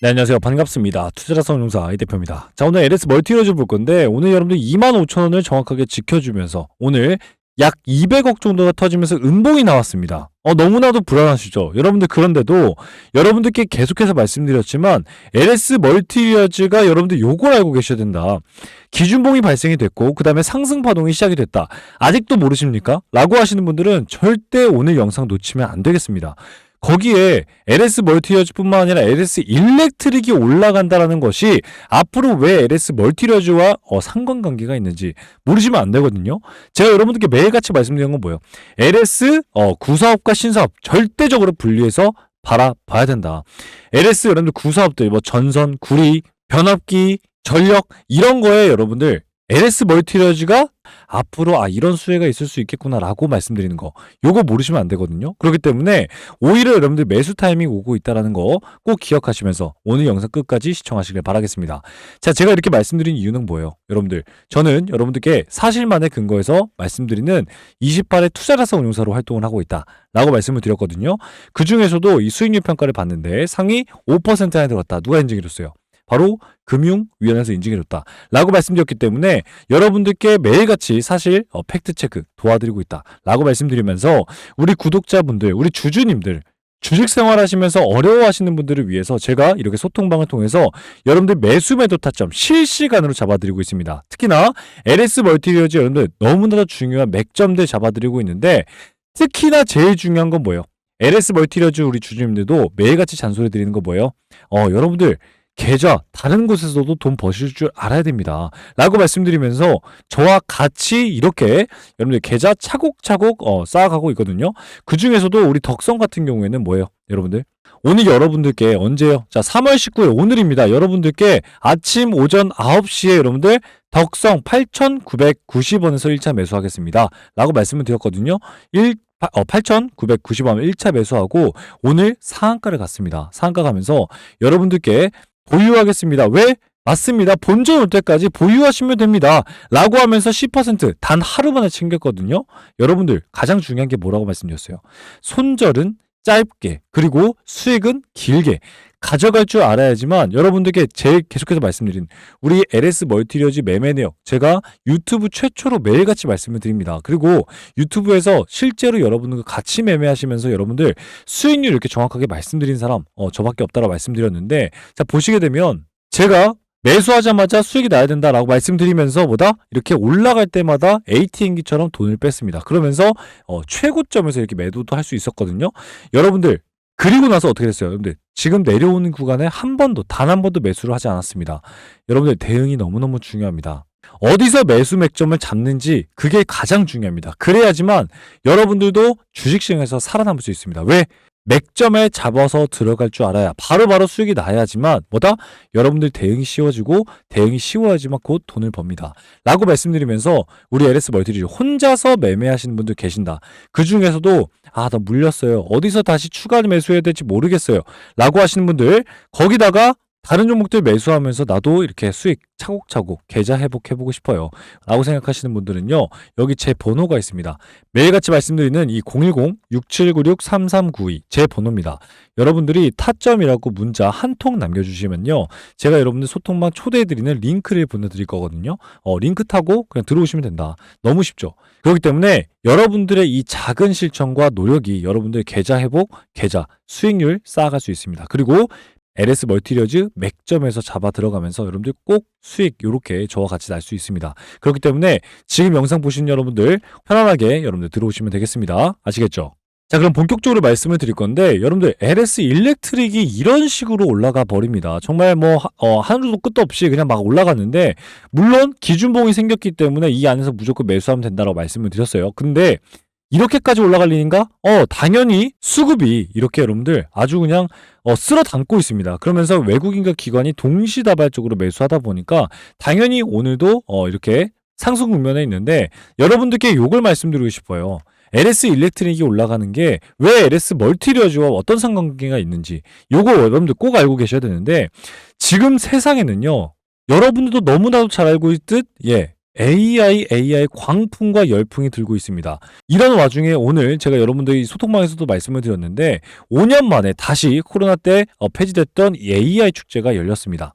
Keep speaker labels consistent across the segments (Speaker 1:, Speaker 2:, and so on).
Speaker 1: 네, 안녕하세요. 반갑습니다. 투자자 성 용사 이 대표입니다. 자, 오늘 LS 멀티로즈 볼 건데, 오늘 여러분들 25,000원을 정확하게 지켜주면서, 오늘 약 200억 정도가 터지면서 음봉이 나왔습니다. 어, 너무나도 불안하시죠? 여러분들 그런데도, 여러분들께 계속해서 말씀드렸지만, LS 멀티리어즈가 여러분들 요걸 알고 계셔야 된다. 기준봉이 발생이 됐고, 그 다음에 상승 파동이 시작이 됐다. 아직도 모르십니까? 라고 하시는 분들은 절대 오늘 영상 놓치면 안 되겠습니다. 거기에 LS 멀티리어즈뿐만 아니라 LS 일렉트릭이 올라간다라는 것이 앞으로 왜 LS 멀티리어즈와 어, 상관관계가 있는지 모르시면 안 되거든요. 제가 여러분들께 매일같이 말씀드리는 건 뭐예요? LS 어, 구사업과 신사업 절대적으로 분리해서 바라봐야 된다. LS 여러분들 구사업들 뭐 전선, 구리, 변압기, 전력 이런 거에 여러분들 LS 멀티리어즈가 앞으로 아 이런 수혜가 있을 수 있겠구나라고 말씀드리는 거. 요거 모르시면 안 되거든요. 그렇기 때문에 오히려 여러분들 매수 타이밍 오고 있다라는 거 꼭 기억하시면서 오늘 영상 끝까지 시청하시길 바라겠습니다. 자 제가 이렇게 말씀드린 이유는 뭐예요? 여러분들 저는 여러분들께 사실만의 근거에서 말씀드리는 28의 투자자산 운용사로 활동을 하고 있다 라고 말씀을 드렸거든요. 그 중에서도 이 수익률 평가를 봤는데 상위 5% 안에 들어갔다. 누가 인증해줬어요 바로 금융위원회에서 인증해줬다. 라고 말씀드렸기 때문에 여러분들께 매일같이 사실 어, 팩트체크 도와드리고 있다. 라고 말씀드리면서 우리 구독자분들, 우리 주주님들, 주식 생활하시면서 어려워하시는 분들을 위해서 제가 이렇게 소통방을 통해서 여러분들 매수 매도 타점 실시간으로 잡아드리고 있습니다. 특히나 LS 멀티리어즈 여러분들 너무나도 중요한 맥점들 잡아드리고 있는데 특히나 제일 중요한 건 뭐예요? LS 멀티리어즈 우리 주주님들도 매일같이 잔소리 드리는 거 뭐예요? 어, 여러분들 계좌 다른 곳에서도 돈 버실 줄 알아야 됩니다. 라고 말씀드리면서 저와 같이 이렇게 여러분들 계좌 차곡차곡 어, 쌓아가고 있거든요. 그 중에서도 우리 덕성 같은 경우에는 뭐예요? 여러분들 오늘 여러분들께 언제요? 자 3월 19일 오늘입니다. 여러분들께 아침 오전 9시에 여러분들 덕성 8,990원에서 1차 매수하겠습니다. 라고 말씀을 드렸거든요. 1 어, 8,990원 1차 매수하고 오늘 상한가를 갔습니다. 상한가 가면서 여러분들께 보유하겠습니다. 왜? 맞습니다. 본전 올 때까지 보유하시면 됩니다. 라고 하면서 10%단 하루 만에 챙겼거든요. 여러분들 가장 중요한 게 뭐라고 말씀드렸어요. 손절은 짧게 그리고 수익은 길게 가져갈 줄 알아야지만 여러분들께 제일 계속해서 말씀드린 우리 LS 멀티리어즈 매매 내역 제가 유튜브 최초로 매일같이 말씀을 드립니다. 그리고 유튜브에서 실제로 여러분들과 같이 매매하시면서 여러분들 수익률 이렇게 정확하게 말씀드린 사람 어, 저밖에 없다라고 말씀드렸는데 자 보시게 되면 제가 매수하자마자 수익이 나야 된다라고 말씀드리면서 보다 이렇게 올라갈 때마다 ATM기처럼 돈을 뺐습니다. 그러면서 어, 최고점에서 이렇게 매도도 할 수 있었거든요. 여러분들 그리고 나서 어떻게 됐어요? 여러분들 지금 내려오는 구간에 한 번도 단 한 번도 매수를 하지 않았습니다. 여러분들 대응이 너무너무 중요합니다. 어디서 매수 맥점을 잡는지 그게 가장 중요합니다. 그래야지만 여러분들도 주식시장에서 살아남을 수 있습니다. 왜? 맥점에 잡아서 들어갈 줄 알아야 바로바로 수익이 나야지만 뭐다? 여러분들 대응이 쉬워지고 대응이 쉬워야지만 곧 돈을 법니다. 라고 말씀드리면서 우리 LS 멀티리즈 혼자서 매매하시는 분들 계신다. 그 중에서도 아, 나 물렸어요. 어디서 다시 추가 매수해야 될지 모르겠어요. 라고 하시는 분들 거기다가 다른 종목들 매수하면서 나도 이렇게 수익 차곡차곡 계좌 회복해보고 싶어요. 라고 생각하시는 분들은요, 여기 제 번호가 있습니다. 매일같이 말씀드리는 이 010-6796-3392 제 번호입니다. 여러분들이 타점이라고 문자 한 통 남겨주시면요, 제가 여러분들 소통방 초대해드리는 링크를 보내드릴 거거든요. 어, 링크 타고 그냥 들어오시면 된다. 너무 쉽죠? 그렇기 때문에 여러분들의 이 작은 실천과 노력이 여러분들의 계좌 회복, 계좌 수익률 쌓아갈 수 있습니다. 그리고 LS 멀티리어즈 맥점에서 잡아 들어가면서 여러분들 꼭 수익 요렇게 저와 같이 날 수 있습니다. 그렇기 때문에 지금 영상 보신 여러분들 편안하게 여러분들 들어오시면 되겠습니다. 아시겠죠? 자 그럼 본격적으로 말씀을 드릴 건데 여러분들 LS 일렉트릭이 이런 식으로 올라가 버립니다. 정말 뭐 어, 하늘도 끝도 없이 그냥 막 올라갔는데 물론 기준봉이 생겼기 때문에 이 안에서 무조건 매수하면 된다고 말씀을 드렸어요. 근데 이렇게까지 올라갈 일인가? 어, 당연히 수급이 이렇게 여러분들 아주 그냥 어, 쓸어 담고 있습니다. 그러면서 외국인과 기관이 동시다발적으로 매수하다 보니까 당연히 오늘도 어, 이렇게 상승 국면에 있는데 여러분들께 요걸 말씀드리고 싶어요. LS 일렉트릭이 올라가는 게 왜 LS 멀티리어즈와 어떤 상관관계가 있는지 요거 여러분들 꼭 알고 계셔야 되는데 지금 세상에는요 여러분들도 너무나도 잘 알고 있듯 예 AI, AI 광풍과 열풍이 들고 있습니다. 이런 와중에 오늘 제가 여러분들이 소통방에서도 말씀을 드렸는데 5년 만에 다시 코로나 때 어, 폐지됐던 이 AI 축제가 열렸습니다.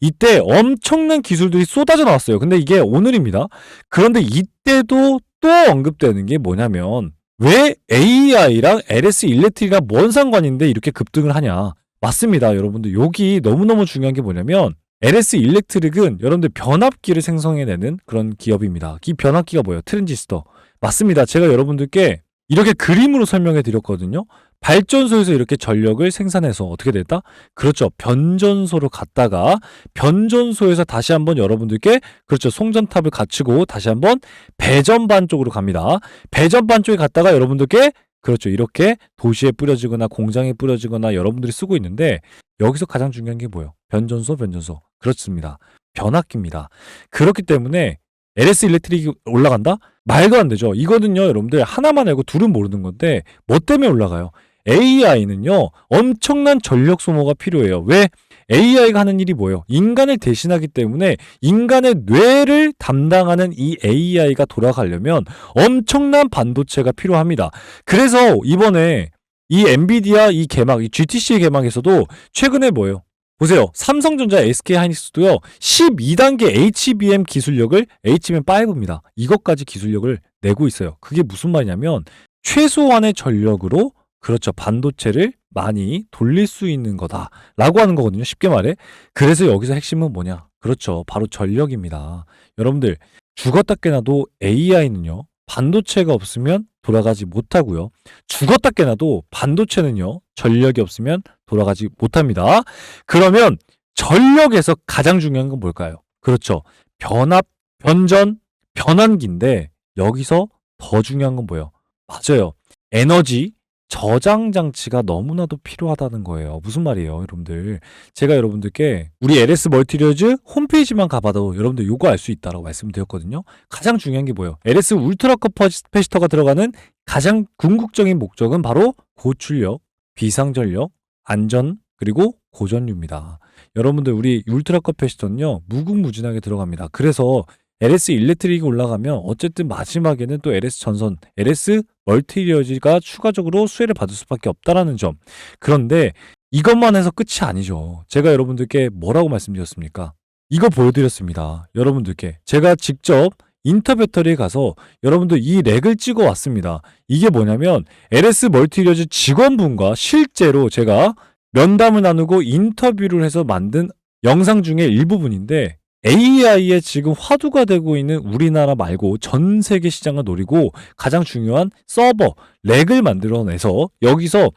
Speaker 1: 이때 엄청난 기술들이 쏟아져 나왔어요. 근데 이게 오늘입니다. 그런데 이때도 또 언급되는 게 뭐냐면 왜 AI랑 LS 일렉트리가 뭔 상관인데 이렇게 급등을 하냐? 맞습니다, 여러분들. 여기 너무너무 중요한 게 뭐냐면 LS 일렉트릭은 여러분들 변압기를 생성해내는 그런 기업입니다. 이 변압기가 뭐예요? 트랜지스터. 맞습니다. 제가 여러분들께 이렇게 그림으로 설명해 드렸거든요. 발전소에서 이렇게 전력을 생산해서 어떻게 됐다? 그렇죠. 변전소로 갔다가 변전소에서 다시 한번 여러분들께 그렇죠. 송전탑을 갖추고 다시 한번 배전반 쪽으로 갑니다. 배전반 쪽에 갔다가 여러분들께 그렇죠. 이렇게 도시에 뿌려지거나 공장에 뿌려지거나 여러분들이 쓰고 있는데 여기서 가장 중요한 게 뭐예요? 변전소, 변전소. 그렇습니다. 변압기입니다. 그렇기 때문에 LS 일렉트릭이 올라간다? 말도 안 되죠. 이거는요, 여러분들 하나만 알고 둘은 모르는 건데 뭐 때문에 올라가요? AI는요, 엄청난 전력 소모가 필요해요. 왜? AI가 하는 일이 뭐예요? 인간을 대신하기 때문에 인간의 뇌를 담당하는 이 AI가 돌아가려면 엄청난 반도체가 필요합니다. 그래서 이번에 이 엔비디아 이 개막, 이 GTC의 개막에서도 최근에 뭐예요? 보세요. 삼성전자, SK 하이닉스도요. 12단계 HBM 기술력을 HBM5입니다. 이것까지 기술력을 내고 있어요. 그게 무슨 말이냐면 최소한의 전력으로 그렇죠. 반도체를 많이 돌릴 수 있는 거다라고 하는 거거든요. 쉽게 말해. 그래서 여기서 핵심은 뭐냐? 그렇죠. 바로 전력입니다. 여러분들 죽었다 깨나도 AI는요. 반도체가 없으면 돌아가지 못하고요. 죽었다 깨나도 반도체는요. 전력이 없으면 돌아가지 못합니다. 그러면 전력에서 가장 중요한 건 뭘까요? 그렇죠. 변압, 변전, 변환기인데 여기서 더 중요한 건 뭐예요? 맞아요. 에너지 저장 장치가 너무나도 필요하다는 거예요. 무슨 말이에요, 여러분들? 제가 여러분들께 우리 LS 멀티리어즈 홈페이지만 가봐도 여러분들 요거 알 수 있다라고 말씀드렸거든요. 가장 중요한 게 뭐예요? LS 울트라 커퍼시터가 들어가는 가장 궁극적인 목적은 바로 고출력, 비상전력, 안전 그리고 고전류입니다. 여러분들 우리 울트라 커패시터는요 무궁무진하게 들어갑니다. 그래서 LS 일렉트릭이 올라가면 어쨌든 마지막에는 또 LS 전선, LS 멀티리어지가 추가적으로 수혜를 받을 수밖에 없다라는 점. 그런데 이것만 해서 끝이 아니죠. 제가 여러분들께 뭐라고 말씀드렸습니까? 이거 보여드렸습니다. 여러분들께 제가 직접 인터배터리에 가서 여러분들 이 렉을 찍어 왔습니다. 이게 뭐냐면 LS 멀티리어즈 직원분과 실제로 제가 면담을 나누고 인터뷰를 해서 만든 영상 중에 일부분인데 AI에 지금 화두가 되고 있는 우리나라 말고 전 세계 시장을 노리고 가장 중요한 서버, 렉을 만들어내서 여기서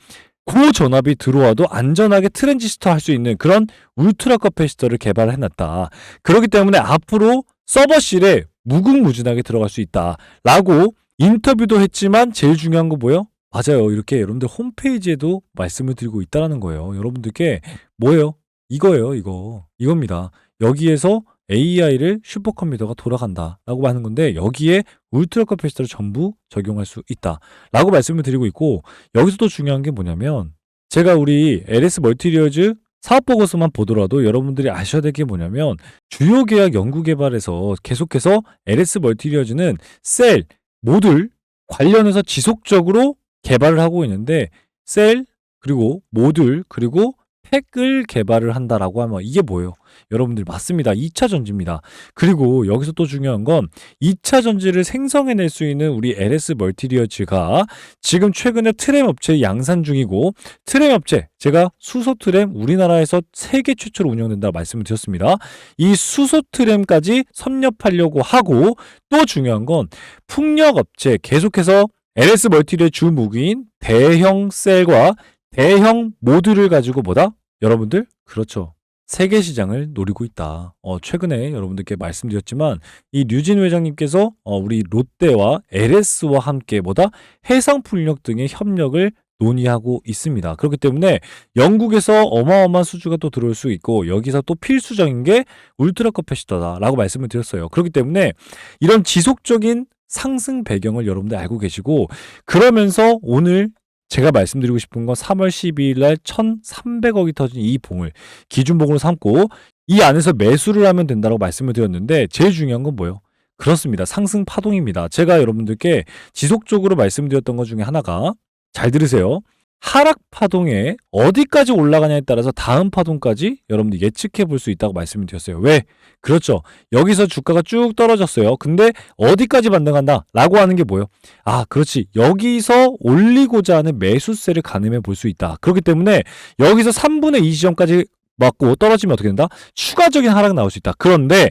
Speaker 1: 고전압이 들어와도 안전하게 트랜지스터 할 수 있는 그런 울트라 커패시터를 개발을 해놨다. 그렇기 때문에 앞으로 서버실에 무궁무진하게 들어갈 수 있다. 라고 인터뷰도 했지만 제일 중요한 거 뭐예요? 맞아요. 이렇게 여러분들 홈페이지에도 말씀을 드리고 있다라는 거예요. 여러분들께 뭐예요? 이거예요, 이거. 이겁니다. 여기에서 AI를 슈퍼컴퓨터가 돌아간다라고 하는 건데 여기에 울트라 커패시터를 전부 적용할 수 있다라고 말씀을 드리고 있고 여기서 또 중요한 게 뭐냐면 제가 우리 LS 멀티리어즈 사업 보고서만 보더라도 여러분들이 아셔야 될 게 뭐냐면 주요 계약 연구 개발에서 계속해서 LS 멀티리어즈는 셀, 모듈 관련해서 지속적으로 개발을 하고 있는데 셀 그리고 모듈 그리고 팩을 개발을 한다라고 하면 이게 뭐예요? 여러분들 맞습니다. 2차 전지입니다. 그리고 여기서 또 중요한 건 2차 전지를 생성해낼 수 있는 우리 LS 멀티리어즈가 지금 최근에 트램 업체 양산 중이고 트램 업체 제가 수소 트램 우리나라에서 세계 최초로 운영된다 말씀을 드렸습니다. 이 수소 트램까지 섭렵하려고 하고 또 중요한 건 풍력 업체 계속해서 LS 멀티리의 주 무기인 대형 셀과 대형 모듈을 가지고 뭐다? 여러분들 그렇죠. 세계 시장을 노리고 있다. 어, 최근에 여러분들께 말씀드렸지만 이 류진 회장님께서 어, 우리 롯데와 LS와 함께 뭐다 해상 풍력 등의 협력을 논의하고 있습니다. 그렇기 때문에 영국에서 어마어마한 수주가 또 들어올 수 있고 여기서 또 필수적인 게 울트라 커패시터다라고 말씀을 드렸어요. 그렇기 때문에 이런 지속적인 상승 배경을 여러분들 알고 계시고 그러면서 오늘 제가 말씀드리고 싶은 건 3월 12일 날 1,300억이 터진 이 봉을 기준봉으로 삼고 이 안에서 매수를 하면 된다고 말씀을 드렸는데 제일 중요한 건 뭐예요? 그렇습니다. 상승 파동입니다. 제가 여러분들께 지속적으로 말씀드렸던 것 중에 하나가 잘 들으세요. 하락 파동에 어디까지 올라가냐에 따라서 다음 파동까지 여러분들 예측해 볼 수 있다고 말씀을 드렸어요. 왜? 그렇죠. 여기서 주가가 쭉 떨어졌어요. 근데 어디까지 반등한다? 라고 하는 게 뭐예요? 아, 그렇지. 여기서 올리고자 하는 매수세를 가늠해 볼 수 있다. 그렇기 때문에 여기서 3분의 2 지점까지 맞고 떨어지면 어떻게 된다? 추가적인 하락 나올 수 있다. 그런데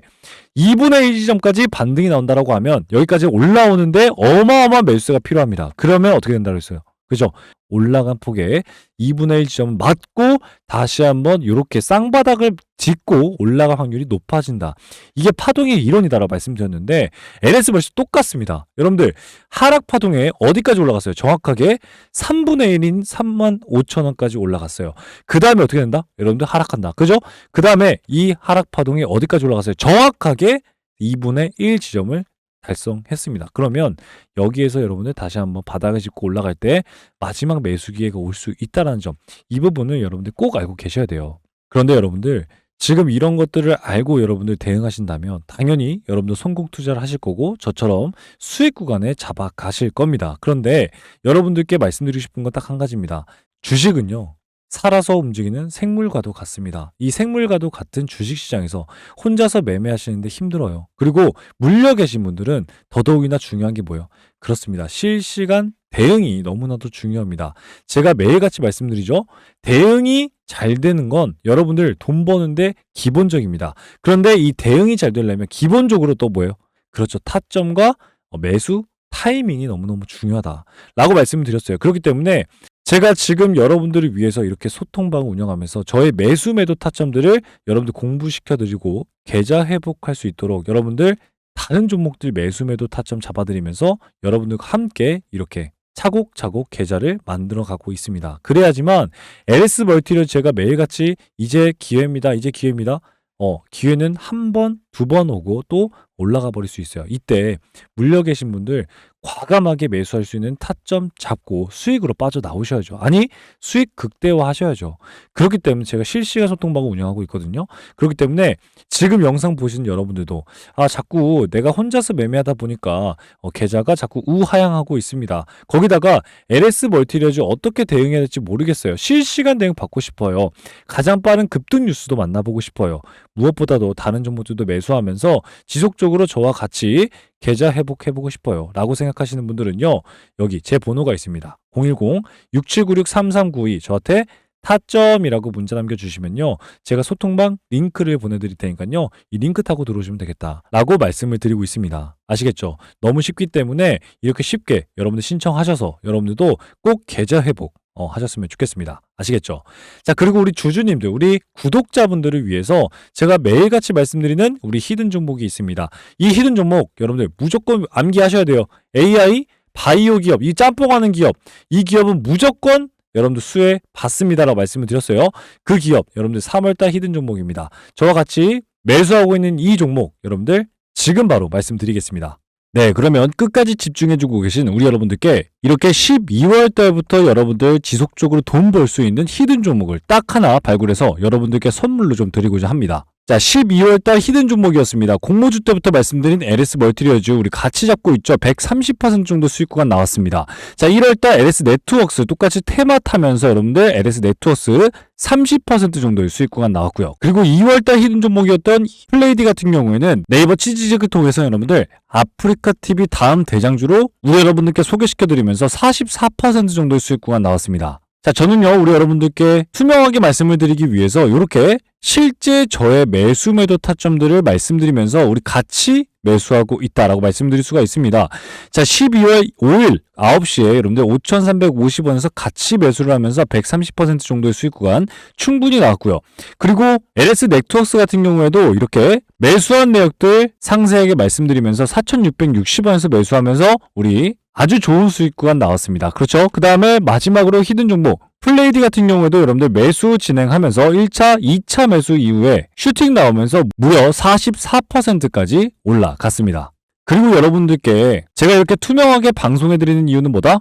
Speaker 1: 2분의 1 지점까지 반등이 나온다라고 하면 여기까지 올라오는데 어마어마한 매수세가 필요합니다. 그러면 어떻게 된다고 했어요? 그죠? 올라간 폭에 2분의 1 지점을 맞고 다시 한번 이렇게 쌍바닥을 딛고 올라갈 확률이 높아진다. 이게 파동의 이론이다라고 말씀드렸는데 LS 벌써 똑같습니다. 여러분들 하락 파동에 어디까지 올라갔어요? 정확하게 3분의 1인 3만 5천 원까지 올라갔어요. 그 다음에 어떻게 된다? 여러분들 하락한다. 그죠? 그 다음에 이 하락 파동이 어디까지 올라갔어요? 정확하게 2분의 1 지점을 달성했습니다. 그러면 여기에서 여러분들 다시 한번 바닥을 짚고 올라갈 때 마지막 매수 기회가 올 수 있다는 점, 이 부분을 여러분들 꼭 알고 계셔야 돼요. 그런데 여러분들 지금 이런 것들을 알고 여러분들 대응하신다면 당연히 여러분들 성공 투자를 하실 거고 저처럼 수익 구간에 잡아 가실 겁니다. 그런데 여러분들께 말씀드리고 싶은 건 딱 한 가지입니다. 주식은요. 살아서 움직이는 생물과도 같습니다. 이 생물과도 같은 주식시장에서 혼자서 매매하시는데 힘들어요. 그리고 물려 계신 분들은 더더욱이나 중요한 게 뭐예요? 그렇습니다. 실시간 대응이 너무나도 중요합니다. 제가 매일같이 말씀드리죠. 대응이 잘 되는 건 여러분들 돈 버는데 기본적입니다. 그런데 이 대응이 잘 되려면 기본적으로 또 뭐예요? 그렇죠. 타점과 어, 매수 타이밍이 너무너무 중요하다. 라고 말씀을 드렸어요. 그렇기 때문에 제가 지금 여러분들을 위해서 이렇게 소통방을 운영하면서 저의 매수 매도 타점들을 여러분들 공부시켜드리고 계좌 회복할 수 있도록 여러분들 다른 종목들 매수 매도 타점 잡아드리면서 여러분들과 함께 이렇게 차곡차곡 계좌를 만들어 가고 있습니다. 그래야지만 LS 멀티를 제가 매일같이 이제 기회입니다. 이제 기회입니다. 어, 기회는 한 번, 두 번 오고 또 올라가 버릴 수 있어요. 이때 물려 계신 분들 과감하게 매수할 수 있는 타점 잡고 수익으로 빠져 나오셔야죠. 아니, 수익 극대화 하셔야죠. 그렇기 때문에 제가 실시간 소통방을 운영하고 있거든요. 그렇기 때문에 지금 영상 보시는 여러분들도 아, 자꾸 내가 혼자서 매매하다 보니까 어, 계좌가 자꾸 우하향하고 있습니다. 거기다가 LS 멀티리즈 어떻게 대응해야 될지 모르겠어요. 실시간 대응 받고 싶어요. 가장 빠른 급등 뉴스도 만나보고 싶어요. 무엇보다도 다른 종목들도 매수하면서 지속적으로 저와 같이 계좌 회복해보고 싶어요. 라고 생각하시는 분들은요, 여기 제 번호가 있습니다. 010-6796-3392 저한테 타점이라고 문자 남겨주시면요. 제가 소통방 링크를 보내드릴 테니까요. 이 링크 타고 들어오시면 되겠다. 라고 말씀을 드리고 있습니다. 아시겠죠? 너무 쉽기 때문에 이렇게 쉽게 여러분들 신청하셔서 여러분들도 꼭 계좌 회복 어, 하셨으면 좋겠습니다. 아시겠죠? 자, 그리고 우리 주주님들, 우리 구독자분들을 위해서 제가 매일같이 말씀드리는 우리 히든 종목이 있습니다. 이 히든 종목 여러분들 무조건 암기하셔야 돼요. AI 바이오 기업, 이 짬뽕하는 기업, 이 기업은 무조건 여러분들 수혜 받습니다라고 말씀을 드렸어요. 그 기업 여러분들 3월달 히든 종목입니다. 저와 같이 매수하고 있는 이 종목 여러분들 지금 바로 말씀드리겠습니다. 네, 그러면 끝까지 집중해주고 계신 우리 여러분들께 이렇게 12월 달부터 여러분들 지속적으로 돈 벌 수 있는 히든 종목을 딱 하나 발굴해서 여러분들께 선물로 좀 드리고자 합니다. 자, 12월 달 히든 종목이었습니다. 공모주 때부터 말씀드린 LS 멀티리어즈 우리 같이 잡고 있죠. 130% 정도 수익 구간 나왔습니다. 자, 1월 달 LS 네트워크스 똑같이 테마 타면서 여러분들 LS 네트워크스 30% 정도의 수익 구간 나왔고요. 그리고 2월 달 히든 종목이었던 플레이디 같은 경우에는 네이버 치즈직을 통해서 여러분들 아프리카 TV 다음 대장주로 우리 여러분들께 소개시켜 드리면서 44% 정도의 수익 구간 나왔습니다. 자, 저는요, 우리 여러분들께 투명하게 말씀을 드리기 위해서 이렇게 실제 저의 매수 매도 타점들을 말씀드리면서 우리 같이 매수하고 있다라고 말씀드릴 수가 있습니다. 자, 12월 5일 9시에 여러분들 5,350원에서 같이 매수를 하면서 130% 정도의 수익 구간 충분히 나왔고요. 그리고 LS 네트워크스 같은 경우에도 이렇게 매수한 내역들 상세하게 말씀드리면서 4,660원에서 매수하면서 우리 아주 좋은 수익 구간 나왔습니다. 그렇죠? 그 다음에 마지막으로 히든 종목 플레이디 같은 경우에도 여러분들 매수 진행하면서 1차, 2차 매수 이후에 슈팅 나오면서 무려 44%까지 올라갔습니다. 그리고 여러분들께 제가 이렇게 투명하게 방송해드리는 이유는 뭐다?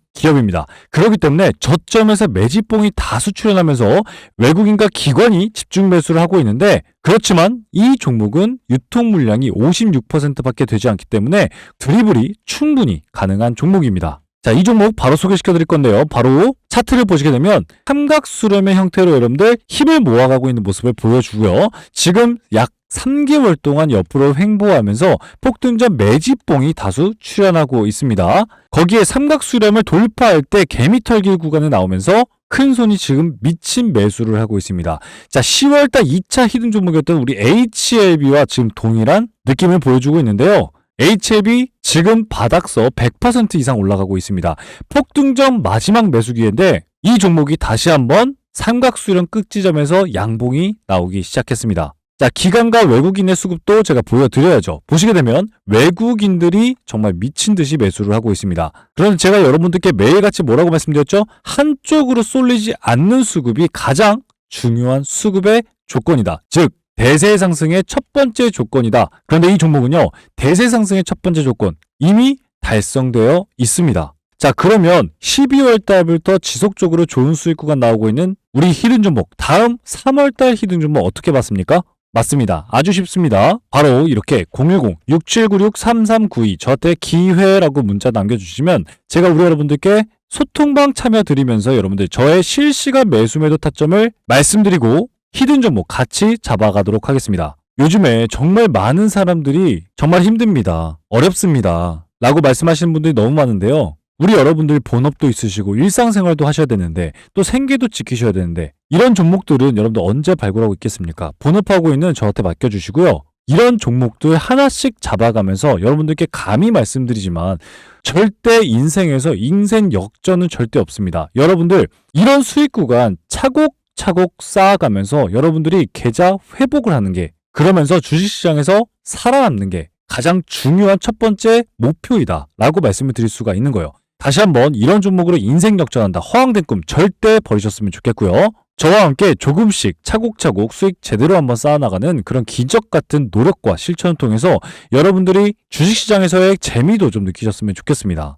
Speaker 1: 기업입니다. 그렇기 때문에 저점에서 매집봉이 다수 출현하면서 외국인과 기관이 집중 매수를 하고 있는데 그렇지만 이 종목은 유통 물량이 56%밖에 되지 않기 때문에 드리블이 충분히 가능한 종목입니다. 자, 이 종목 바로 소개시켜 드릴 건데요. 바로 차트를 보시게 되면 삼각수렴의 형태로 여러분들 힘을 모아가고 있는 모습을 보여주고요. 지금 약 3개월 동안 옆으로 횡보하면서 폭등전 매집봉이 다수 출현하고 있습니다. 거기에 삼각수렴을 돌파할 때 개미털길 구간에 나오면서 큰 손이 지금 미친 매수를 하고 있습니다. 자, 10월달 2차 히든 종목이었던 우리 HLB와 지금 동일한 느낌을 보여주고 있는데요. HLB 지금 바닥서 100% 이상 올라가고 있습니다. 폭등전 마지막 매수 기회인데 이 종목이 다시 한번 삼각수렴 끝지점에서 양봉이 나오기 시작했습니다. 자, 기관과 외국인의 수급도 제가 보여드려야죠. 보시게 되면 외국인들이 정말 미친 듯이 매수를 하고 있습니다. 그런데 제가 여러분들께 매일같이 뭐라고 말씀드렸죠? 한쪽으로 쏠리지 않는 수급이 가장 중요한 수급의 조건이다. 즉, 대세 상승의 첫 번째 조건이다. 그런데 이 종목은요, 대세 상승의 첫 번째 조건 이미 달성되어 있습니다. 자, 그러면 12월 달부터 지속적으로 좋은 수익 구간 나오고 있는 우리 히든 종목, 다음 3월 달 히든 종목 어떻게 봤습니까? 맞습니다. 아주 쉽습니다. 바로 이렇게 010-6796-3392 저한테 기회라고 문자 남겨주시면 제가 우리 여러분들께 소통방 참여 드리면서 여러분들 저의 실시간 매수 매도 타점을 말씀드리고 히든 종목 같이 잡아가도록 하겠습니다. 요즘에 정말 많은 사람들이 정말 힘듭니다. 어렵습니다. 라고 말씀하시는 분들이 너무 많은데요. 우리 여러분들 본업도 있으시고 일상생활도 하셔야 되는데 또 생계도 지키셔야 되는데 이런 종목들은 여러분들 언제 발굴하고 있겠습니까? 본업하고 있는 저한테 맡겨주시고요. 이런 종목들 하나씩 잡아가면서 여러분들께 감히 말씀드리지만 절대 인생에서 인생 역전은 절대 없습니다. 여러분들 이런 수익 구간 차곡 차곡 쌓아가면서 여러분들이 계좌 회복을 하는 게 그러면서 주식시장에서 살아남는 게 가장 중요한 첫 번째 목표이다 라고 말씀을 드릴 수가 있는 거예요. 다시 한번 이런 종목으로 인생 역전한다 허황된 꿈 절대 버리셨으면 좋겠고요. 저와 함께 조금씩 차곡차곡 수익 제대로 한번 쌓아나가는 그런 기적 같은 노력과 실천을 통해서 여러분들이 주식시장에서의 재미도 좀 느끼셨으면 좋겠습니다.